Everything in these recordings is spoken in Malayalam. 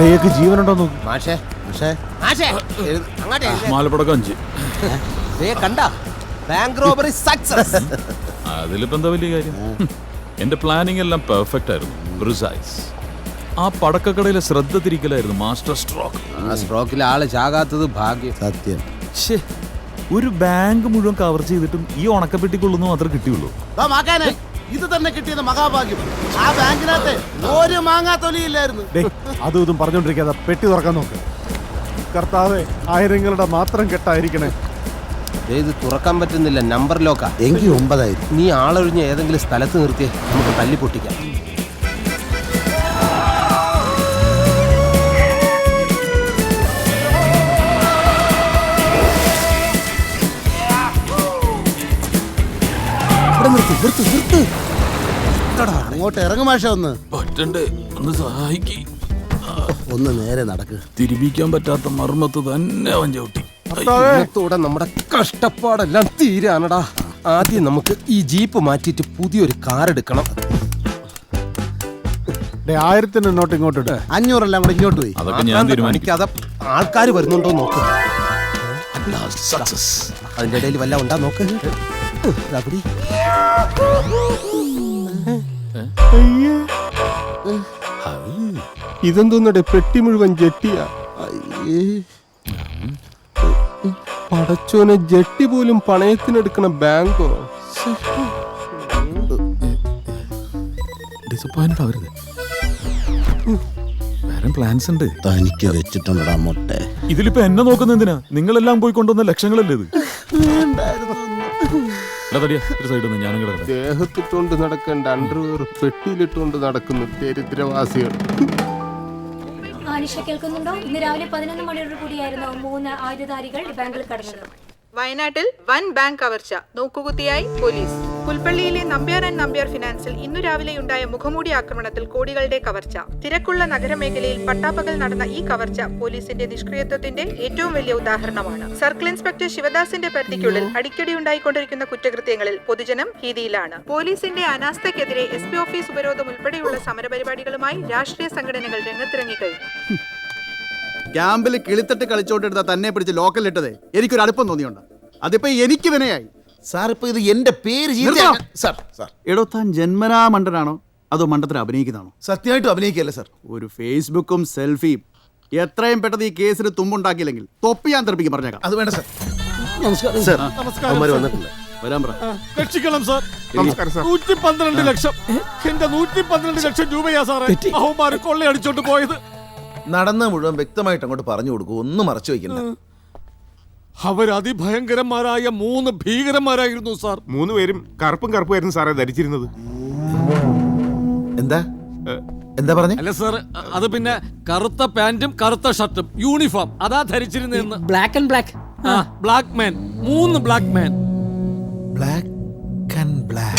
ഡേക്ക് ജീവനുണ്ടോ നോക്ക്. മാഷേ മാഷേ. മാഷേ. അങ്ങോട്ടേ. മാലപ്പടക്കം അഞ്ച്. ദേ കണ്ട ബാങ്ക് റോബറി സക്സസ് അതിലിപ്പോ എന്താ വലിയ കാര്യം? എന്റെ പ്ലാനിങ് എല്ലാം പെർഫെക്റ്റ് ആയിരുന്നു പ്രിസൈസ് ആ പടക്കക്കടയിലെ ശ്രദ്ധ തിരിക്കലായിരുന്നു മാസ്റ്റർ സ്ട്രോക്ക്. ആ സ്ട്രോക്കിൽ ആൾ ചാകാത്തത് ഭാഗ്യം. സത്യം. ശ്ശേ, ഒരു ബാങ്ക് മുഴുവൻ കവർ ചെയ്തിട്ടും ഈ ഉണക്കപ്പെട്ടിക്കൊള്ളുന്നു മാത്രമേ കിട്ടിയുള്ളൂ. ഇത് തന്നെ കിട്ടിയത് മഹാഭാഗ്യം. ആ ബാങ്കിനകത്ത് ഒരു മാങ്ങാ തൊലിയില്ലായിരുന്നു ഡേ അതും ഇതും പറഞ്ഞോണ്ടിരിക്കാതെ പെട്ടി തുറക്കാൻ നോക്ക്. കർത്താവെ ആയിരങ്ങളുടെ മാത്രം കെട്ടായിരിക്കണേ. ദേ ഇത് തുറക്കാൻ പറ്റുന്നില്ല നമ്പർ ലോക്കാ. എങ്കിൽ ഒമ്പതായിരം നീ ആളൊഴിഞ്ഞ ഏതെങ്കിലും സ്ഥലത്ത് നിർത്തിയേ നമുക്ക് തല്ലി പൊട്ടിക്കാം. അങ്ങോട്ട് ഇറങ്ങും മാഷ ഒന്ന്. പറ്റണ്ടേ ഒന്ന് സഹായിക്കി. ഒന്ന് നേരെ നടക്ക്. തിരിപ്പിക്കാൻ പറ്റാത്ത മർമ്മത്ത് തന്നെ അവൻ ചവിട്ടി. ഇന്നത്തോടെ നമ്മുടെ കഷ്ടപ്പാടെല്ലാം തീരാനടാ. ആദ്യം നമുക്ക് ഈ ജീപ്പ് മാറ്റിട്ട് പുതിയൊരു കാർ എടുക്കണം. ആയിരത്തിന് ഇങ്ങോട്ട് ഇങ്ങോട്ട് അഞ്ഞൂറല്ല കൂടെ ഇങ്ങോട്ട് പോയി. എനിക്ക് അത് ആൾക്കാർ വരുന്നുണ്ടോ നോക്ക്. സക്സസ് അതിന്റെ ഇടയിൽ വല്ല ഉണ്ടാ നോക്ക്. ഇതെന്തോന്നടെ പെട്ടി മുഴുവൻ ജെട്ടിയാ? പടച്ചോനെ ജെട്ടി പോലും പണയത്തിനെടുക്കണ ബാങ്കോ? ഡിസപ്പോയിന്റ് ആവരുത്. വേറെ പ്ലാൻസ് ഉണ്ട്. തനിക്ക് വെച്ചിട്ടുണ്ടടാ മുട്ടെ. ഇതിലിപ്പോ എന്നെ നോക്കുന്ന എന്തിനാ? നിങ്ങളെല്ലാം പോയി കൊണ്ടുവന്ന ലക്ഷങ്ങളല്ലേ ഇത്? ദേഹത്തിട്ടുകൊണ്ട് നടക്കേണ്ട അണ്ടർവെയർ പെട്ടിയിലിട്ടുകൊണ്ട് നടക്കുന്ന ദരിദ്രവാസികൾ. കേൾക്കുന്നുണ്ടോ? ഇന്ന് രാവിലെ പതിനൊന്ന് മണിയോട് കൂടിയായിരുന്നു മൂന്ന് ആയുധധാരികൾ ബാങ്കിൽ കടന്നത്. വയനാട്ടിൽ വൻ ബാങ്ക് കവർച്ച. നോക്കുകുത്തിയായി പോലീസ്. പുൽപ്പള്ളിയിലെ നമ്പ്യാർ ആൻഡ് നമ്പ്യാർ ഫിനാൻസിൽ ഇന്നു രാവിലെയുണ്ടായ മുഖമൂടി ആക്രമണത്തിൽ കോടികളുടെ കവർച്ച. തിരക്കുള്ള നഗരമേഖലയിൽ പട്ടാപ്പകൽ നടന്ന ഈ കവർച്ച പോലീസിന്റെ നിഷ്ക്രിയത്വത്തിന്റെ ഏറ്റവും വലിയ ഉദാഹരണമാണ്. സർക്കിൾ ഇൻസ്പെക്ടർ ശിവദാസിന്റെ പരിധിക്കുള്ളിൽ അടിക്കടി ഉണ്ടായിക്കൊണ്ടിരിക്കുന്ന കുറ്റകൃത്യങ്ങളിൽ പൊതുജനം ഭീതിയിലാണ്. പോലീസിന്റെ അനാസ്ഥയ്ക്കെതിരെ എസ് പി ഓഫീസ് ഉപരോധം ഉൾപ്പെടെയുള്ള സമരപരിപാടികളുമായി രാഷ്ട്രീയ സംഘടനകൾ രംഗത്തിറങ്ങിക്കഴിഞ്ഞു ക്യാമ്പിൽ കിളിത്തട്ട് കളിച്ചോണ്ടെടുത്ത തന്നെ പിടിച്ച് ലോക്കലിട്ടതേ എനിക്കൊരു അടുപ്പം തോന്നിയുണ്ട്. അതിപ്പോ എനിക്ക് വിനയായി. സാർ ഇപ്പൊ ഇത് എന്റെ പേര് നിർത്തണം. Sir sir. എടോ താൻ ജന്മനാ മണ്ടനാണോ? അതോ മണ്ടത്തിൽ അഭിനയിക്കുന്നതാണോ? സത്യമായിട്ടും അഭിനയിക്കല്ലേ സാർ. ഒരു ഫേസ്ബുക്കും സെൽഫിയും. എത്രയും പെട്ടെന്ന് ഈ കേസിന് തുമ്പുണ്ടാക്കിയില്ലെങ്കിൽ തൊപ്പി ഞാൻ തെറിപ്പിക്കും പറഞ്ഞേക്കാം. അത് വേണ്ട സാർ. അവന്മാര് വന്നിട്ടുണ്ട് വരാൻ പറ. രക്ഷിക്കണം സാർ. നൂറ്റി പന്ത്രണ്ട് ലക്ഷം. എന്റെ നൂറ്റി പന്ത്രണ്ട് ലക്ഷം രൂപയാ സാറേ. അവന്മാര് കൊള്ളയടിച്ചോണ്ട് പോയത്. നടന്ന മുഴുവൻ വ്യക്തമായിട്ട് അങ്ങോട്ട് പറഞ്ഞു കൊടുക്കും. ഒന്നും മറച്ചു വെക്കണ്ട അവർ അതിഭയങ്കരന്മാരായ മൂന്ന് ഭീകരന്മാരായിരുന്നു സാർ. മൂന്ന് പേരും കറുപ്പും കറുപ്പുമായിരുന്നു സാറേ ധരിച്ചിരുന്നത്. എന്താ? എന്താ പറഞ്ഞു? അല്ല സാർ അത് പിന്നെ കറുത്ത പാന്റും കറുത്ത ഷർട്ടും യൂണിഫോം. അതാ ധരിച്ചിരുന്നെന്ന് ബ്ലാക്ക് ആൻഡ് ബ്ലാക്ക് ആ ബ്ലാക്ക് മാൻ മൂന്ന് black man black and black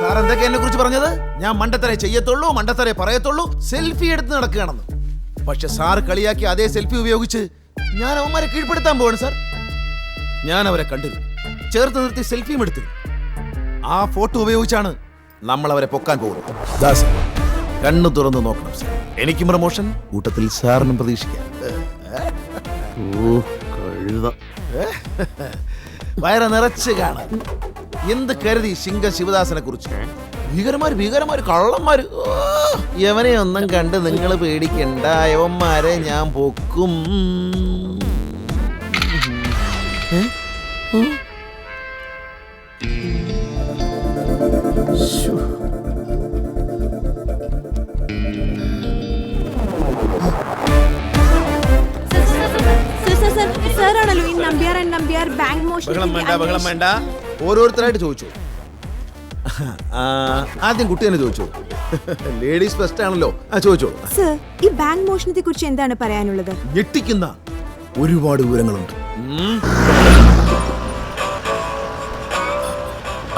sir എന്തൊക്കെ എന്നെ കുറിച്ച് പറഞ്ഞത്? ഞാൻ മണ്ടത്തരെ ചെയ്യത്തുള്ളൂ മണ്ടത്തരെ പറയത്തുള്ളൂ സെൽഫി എടുത്ത് നടക്കുകയാണെന്ന്. പക്ഷെ സാർ കളിയാക്കി അതേ സെൽഫി ഉപയോഗിച്ച് ഞാൻ അവന്മാരെ കീഴ്പ്പെടുത്താൻ പോവാണ് സാർ. ഞാൻ അവരെ കണ്ടിരുന്നു ചേർത്ത് നിർത്തി സെൽഫിയും എടുത്തു. ആ ഫോട്ടോ ഉപയോഗിച്ചാണ് നമ്മൾ അവരെ പൊക്കാൻ പോകുന്നത്. കണ്ണു തുറന്ന് നോക്കണം സാർ. എനിക്കും പ്രമോഷൻ. കൂട്ടത്തിൽ സാറിനും പ്രതീക്ഷിക്കാം. വയറ് നിറച്ച് കാണാൻ എന്ത് കരുതി ശിങ്ക ശിവദാസനെ കുറിച്ച്? ഭീകരമാര് ഭീകരമാര് കള്ളന്മാര്. ഓ, യവനെ ഒന്നും കണ്ട് നിങ്ങൾ പേടിക്കണ്ട യവന്മാരെ ഞാൻ പൊക്കും. സാറാണല്ലോ ബാങ്ക് ബഹളം വേണ്ട ബഹളം വേണ്ട ഓരോരുത്തരായിട്ട് ചോദിച്ചു ആദ്യം കുട്ടി തന്നെ ചോദിച്ചു? ലേഡീസ് ഫസ്റ്റ് ആണല്ലോ. ആ ചോദിച്ചോ? സർ ഈ ബാങ്ക് മോഷണത്തെ കുറിച്ച് എന്താണ് പറയാനുള്ളത്? ഞെട്ടിക്കുന്ന ഒരുപാട് വിവരങ്ങളുണ്ട്.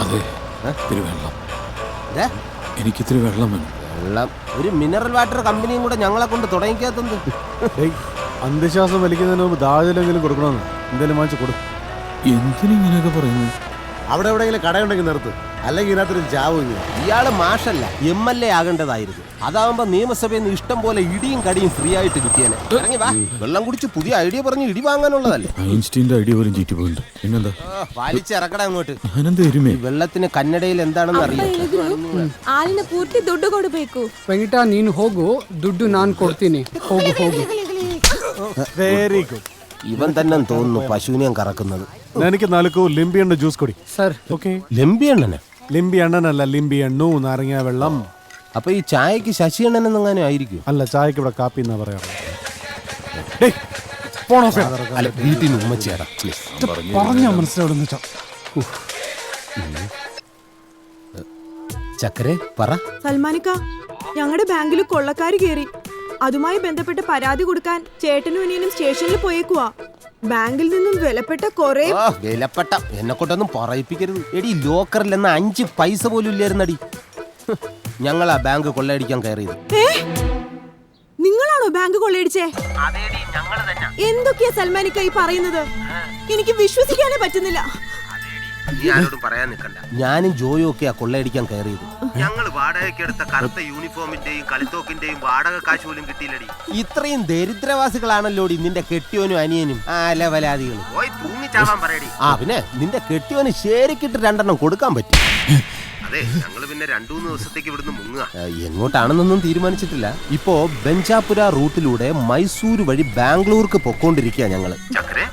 അതെ ഇത്തിരി വെള്ളം. ദേ, എനിക്കിത്തിരി വെള്ളം വേണം. വെള്ളം. ഒരു മിനറൽ വാട്ടർ കമ്പനിയും കൂടെ ഞങ്ങളെ കൊണ്ട് തുടങ്ങിക്കാത്തത് അന്ധശ്വാസം അന്ധവിശ്വാസം വലിക്കുന്നതിന് മുമ്പ് ദാജലെങ്കിലും കൊടുക്കണമെന്ന്. എന്തെങ്കിലും വാങ്ങിച്ചു കൊടുക്കും എന്തിനിങ്ങനെയൊക്കെ പറയുന്നു അവിടെ എവിടെയെങ്കിലും കടയുണ്ടെങ്കിൽ നിർത്ത്. അല്ലെങ്കിൽ ഇതിനകത്തൊരു ചാവും ഇയാള് മാഷല്ല എം എൽ എ ആകേണ്ടതായിരുന്നു അതാവുമ്പോ നിയമസഭയിൽ നിന്ന് ഇഷ്ടം പോലെ ഇടിയും കടിയും ഫ്രീ ആയിട്ട് കിട്ടിയേനെ ഇറങ്ങി വാ വെള്ളം കുടിച്ച് പുതിയ ഐഡിയ പറഞ്ഞ് ഇടി വാങ്ങാനുള്ളതല്ലേ ഐൻസ്റ്റീന്റെ ഐഡിയ പോലും ചീറ്റി പോയിട്ടുണ്ട് പിന്നെന്താ ആ, വലിച്ചിറക്കട അങ്ങോട്ട് ഞാനെന്താ എരുമേ ഈ വെള്ളത്തിന് കന്നഡയിൽ എന്താണെന്ന് അറിയാം ಆಲಿನ ಪೂರ್ತಿ ದುಡ್ಡು ಕೊಡಬೇಕು വെങ്കിട്ട ನೀನು ಹೋಗು ದುಡ್ಡು ನಾನು ಕೊಡ್ತೀನಿ ಹೋಗು ಹೋಗು വെരി ഗുഡ് ഇവൻ തന്നെ തോന്നുന്നു പശുവിനെയും കറക്കുന്നത് എനിക്ക് നാലുക്കോ ലിംബി എണ്ണ ജ്യൂസ് കൊടി ಸರ್ ഓക്കെ ലംബി എണ്ണനെ ലിംബി എണ്ണനല്ല ലിംബി എണ്ണു നാരങ്ങ വെള്ളം. അപ്പൊ ഈ ചായക്ക് ശശി എണ്ണൻ എന്നെങ്ങാനും ആയിരിക്കും? അല്ല ചായക്ക് ഇവിടെ കാപ്പി എന്നാ പറയാ. അല്ല വീട്ടിൽ നിന്ന് പറഞ്ഞാ വെച്ചാ ചക്കരെ പറ. സൽമാനിക്ക ഞങ്ങളുടെ ബാങ്കിൽ കൊള്ളക്കാർ കയറി അതുമായി ബന്ധപ്പെട്ട് പരാതി കൊടുക്കാൻ ചേട്ടനും അനിയനും സ്റ്റേഷനിൽ പോയേക്കുവാ. ബാങ്കിൽ നിന്നും വിലപ്പെട്ട കൊറേ ആ വിലപ്പെട്ട. എന്നെ കൊണ്ടൊന്നും പറയിപ്പിക്കരുത്. എടി ലോക്കറിൽ എന്ന അഞ്ച് പൈസ പോലും ഇല്ലായിരുന്നടി. ഹ്, ഞങ്ങളാ ബാങ്ക് കൊള്ളയടിക്കാൻ കയറിയത്. ഏ? നിങ്ങളാണോ ബാങ്ക് കൊള്ളയടിച്ചേ? എന്തൊക്കെയാ സൽമാനിക്ക ഈ പറയുന്നത്? എനിക്ക് വിശ്വസിക്കാനേ പറ്റുന്നില്ല. പറയാൻ നിൽക്കണ്ട. ഞാനും ജോയും ഒക്കെയാ കൊള്ളയടിക്കാൻ കയറിയത്. ഞങ്ങൾ വാടകയ്ക്കെടുത്ത കറുത്ത യൂണിഫോമിന്റെയും കളിത്തോക്കിന്റെയും വാടക കാശ് പോലും കിട്ടിയില്ലടി. ഇത്രയും ദരിദ്രവാസികളാണല്ലോ നിന്റെ കെട്ടിയോനും അനിയനും ആ ലവലാദികൾ ആ പിന്നെ നിന്റെ കെട്ടിയോന് ശരിക്കിട്ട് രണ്ടെണ്ണം കൊടുക്കാൻ പറ്റും. അതെ പിന്നെ ദിവസത്തേക്ക് ഇവിടുന്ന് മുങ്ങുക ആ, എങ്ങോട്ടാണെന്നൊന്നും തീരുമാനിച്ചിട്ടില്ല. ഇപ്പോ ബെഞ്ചാപുര റൂട്ടിലൂടെ മൈസൂർ വഴി ബാംഗ്ലൂർക്ക് പൊക്കോണ്ടിരിക്കുക ഞങ്ങൾ. ചക്കരെ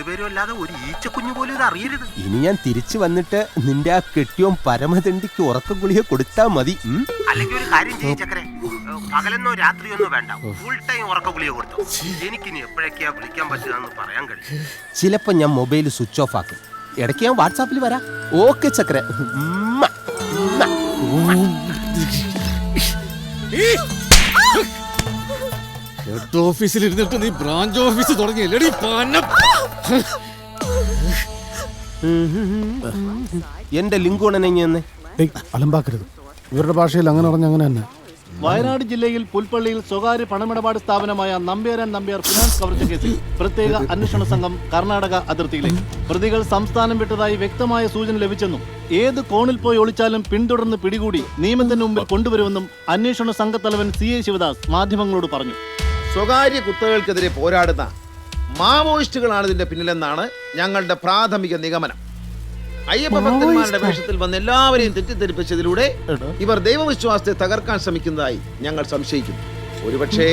രണ്ടുപേരും അല്ലാതെ ഒരു ഈച്ചക്കുഞ്ഞു പോലും ഇത് അറിയരുത്. ഇനി ഞാൻ തിരിച്ചു വന്നിട്ട് നിന്റെ ആ കെട്ടിയോൻ പരമദണ്ഡിക്ക് ഉറക്ക ഗുളിക കൊടുത്താ മതി ഉം? അല്ലെങ്കിൽ ഒരു കാര്യം ചെയ്യും ചക്കരെ. പകലെന്നോ രാത്രിയൊന്നോ വേണ്ട. ഫുൾ ടൈം ഉറക്ക ഗുളിക കൊടുത്തു. എനിക്കിനി എപ്പോഴൊക്കെയാ വിളിക്കാൻ പറ്റുക പറയാൻ കഴിയും. ചിലപ്പോ ഞാൻ മൊബൈൽ സ്വിച്ച് ഓഫ് ആക്കും. ഇടയ്ക്ക് ഞാൻ വാട്സാപ്പിൽ വരാം. ഓക്കെ ചക്ര ഉമ്മ. ഉമ്മ. ഹെഡ് ഓഫീസിൽ ഇരുന്നിട്ട് നീ ബ്രാഞ്ച് ഓഫീസ് തുടങ്ങിയല്ലേടി പനം എന്റെ ലിങ്കുണനെ അലമ്പാക്കരുത്. ഇവരുടെ ഭാഷയിൽ അങ്ങനെ പറഞ്ഞ അങ്ങനെ തന്നെ. വയനാട് ജില്ലയിൽ പുൽപ്പള്ളിയിൽ സ്വകാര്യ പണമിടപാട് സ്ഥാപനമായ നമ്പ്യാരൻ ആൻഡ് നമ്പ്യാർ ഫിനാൻസ് കവർച്ച കേസിൽ പ്രത്യേക അന്വേഷണ സംഘം കർണാടക അതിർത്തിയിലേക്ക്. പ്രതികൾ സംസ്ഥാനം വിട്ടതായി വ്യക്തമായ സൂചന ലഭിച്ചെന്നും ഏത് കോണിൽ പോയി ഒളിച്ചാലും പിന്തുടർന്ന് പിടികൂടി നിയമത്തിന് മുമ്പിൽ കൊണ്ടുവരുമെന്നും അന്വേഷണ സംഘത്തലവൻ സി എ ശിവദാസ് മാധ്യമങ്ങളോട് പറഞ്ഞു. സ്വകാര്യ കുത്തകൾക്കെതിരെ പോരാടുന്ന മാവോയിസ്റ്റുകളാണ് ഇതിന്റെ പിന്നിലെന്നാണ് ഞങ്ങളുടെ പ്രാഥമിക നിഗമനം. അയ്യപ്പ ഭക്തന്മാരുടെ വേഷത്തിൽ വന്ന് എല്ലാവരെയും തെറ്റിദ്ധരിപ്പിച്ചതിലൂടെ ഇവർ ദൈവവിശ്വാസത്തെ തകർക്കാൻ ശ്രമിക്കുന്നതായി ഞങ്ങൾ സംശയിക്കുന്നു. ഒരുപക്ഷെ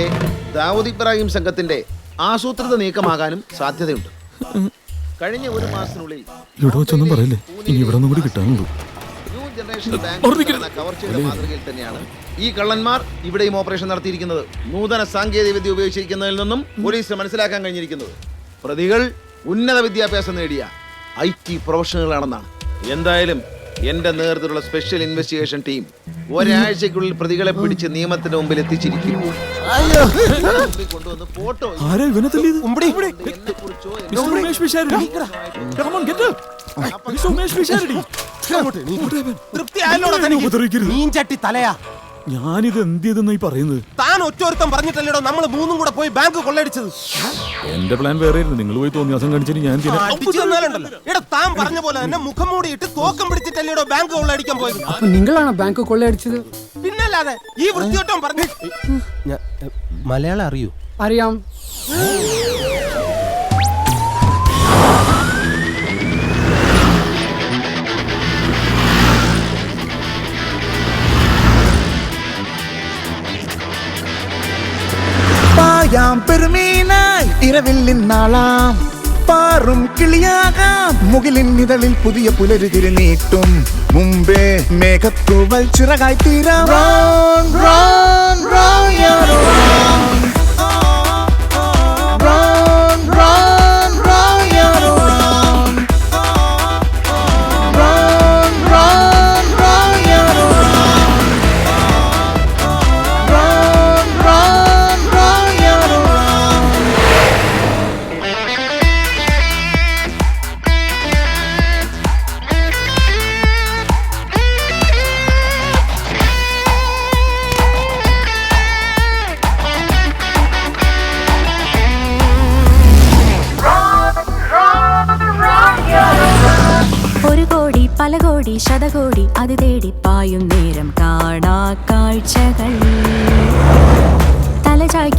ദാവൂദ് ഇബ്രാഹിം സംഘത്തിന്റെ ആസൂത്രിത നീക്കമാകാനും സാധ്യതയുണ്ട്. കഴിഞ്ഞ ഒരു മാസത്തിനുള്ളിൽ ഇവിടെ വെച്ചൊന്നും പറയില്ലേ? ഇനി ഇവിടെ കൂടി കിട്ടാനുള്ളൂ. ബാങ്ക് മാതൃകയിൽ തന്നെയാണ്. ഈ കള്ളന്മാർ ഇവിടെയും ഓപ്പറേഷൻ നടത്തിയിരിക്കുന്നത്. നൂതന സാങ്കേതിക വിദ്യ ഉപയോഗിച്ചിരിക്കുന്നതിൽ നിന്നും പോലീസിന് മനസ്സിലാക്കാൻ കഴിഞ്ഞിരിക്കുന്നത്. പ്രതികൾ ഉന്നത വിദ്യാഭ്യാസം നേടിയ ഐ ടി പ്രൊഫഷണലുകളാണെന്നാണ്. എന്തായാലും എന്റെ നേതൃത്വത്തിലുള്ള സ്പെഷ്യൽ ഇൻവെസ്റ്റിഗേഷൻ ടീം ഒരാഴ്ചക്കുള്ളിൽ പ്രതികളെ പിടിച്ച് നിയമത്തിന്റെ മുമ്പിൽ എത്തിച്ചിരിക്കും കൊണ്ടുവന്ന് ഫോട്ടോ ആരാ ഇവനെ തല്ലിയത് ഉമ്പടി. എന്നെക്കുറിച്ചോ mister Umesh Pisharody Come on, get up. Mister Umesh Pisharody തൃപ്തി ആയല്ലോടാ തനിക്ക്? ഉപദ്രവിക്കരുത്. മീൻ ചട്ടി തലയാ. ഞാനിത് എന്ത് പറയുന്നത്? താൻ ഒറ്റൊരുത്തം പറഞ്ഞിട്ടല്ലേടോ നമ്മൾ മൂന്നും കൂടെ പോയി ബാങ്ക് കൊള്ളയടിച്ചത്? എന്റെ പ്ലാൻ വേറെ ആയിരുന്നു നിങ്ങൾ പോയി തോന്നിയാസം കാണിച്ചിട്ട് ഞാൻ എടാ താൻ പറഞ്ഞ പോലെ തന്നെ മുഖം മൂടിയിട്ട് തോക്കം പിടിച്ചിട്ടല്ലേടോ ബാങ്ക് കൊള്ളയടിക്കാൻ പോയത്? അപ്പൊ നിങ്ങളാണോ ബാങ്ക് കൊള്ളയടിച്ചത്? പിന്നല്ലാതെ ഈ വൃത്തിയോട്ടം പറഞ്ഞു മലയാളം അറിയൂ? അറിയാം. പായാം പെരുമീനായി ഇരവിൽ നിന്നാളാം. പാറും കിളിയാകാം. മുകിലിൻ നിതളിൽ പുതിയ പുലരുതിരി നീട്ടും. മുമ്പേ മേഘത്തൂവൽ ചിറകായി തീരാം. റോൺ റോൺ yaru,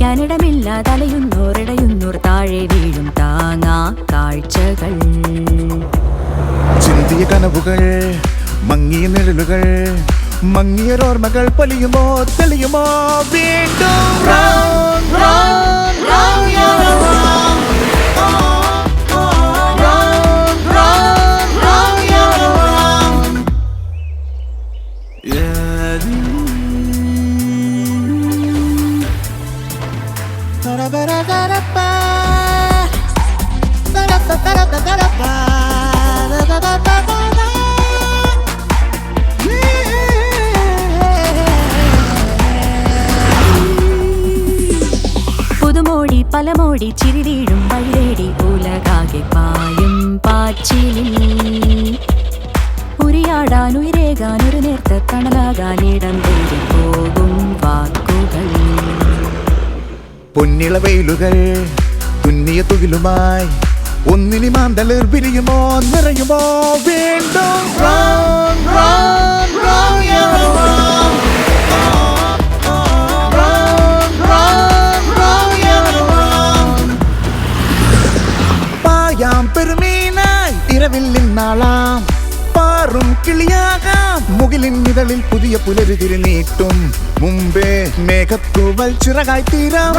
തല ചായ്ക്കാനിടമില്ല തലയുന്നോറിടയുന്നോർ താഴെ വീഴും താങ്ങാ കാഴ്ചകൾ. ചിന്തിയ കനവുകൾ മങ്ങിയ നിഴലുകൾ മങ്ങിയൊരോർമ്മകൾ പൊലിയുമോ തെളിയുമോ? വീണ്ടും പുതുമോടി പലമോടി ചിരി വീഴും വഴിതേടി ഉലകാകെ പായും പാച്ചിലിൽ. ഉരിയാടാൻ ഉയരേകാൻ ഒരു നേർത്ത തണലാകാൻ ഇടം തേടി പോകും വാക്കുകൾ. പൊന്നിള വെയിലുകൾ തുന്നിയ തുകിലുമായി ഒന്നിനി മാന്തളിർ പിരിയുമോ നിറയുമോ വീണ്ടും പുതിയ പുലരുതിരി നീട്ടും. മുമ്പേ മേഘത്തൂവൽ ചിറകായി തീരാം.